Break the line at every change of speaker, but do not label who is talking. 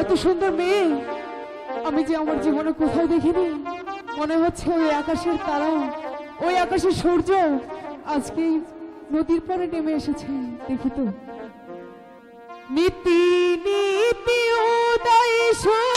এত সুন্দর মেয়ে। আমি যে আমার জীবনে কোথাও দেখিনি। মনে হচ্ছে ওই আকাশের তারা, ওই আকাশের সূর্য আজকে নদীর পরে নেমে এসেছে, দেখি তো। নীতি নীতি, উদয়, সূর্য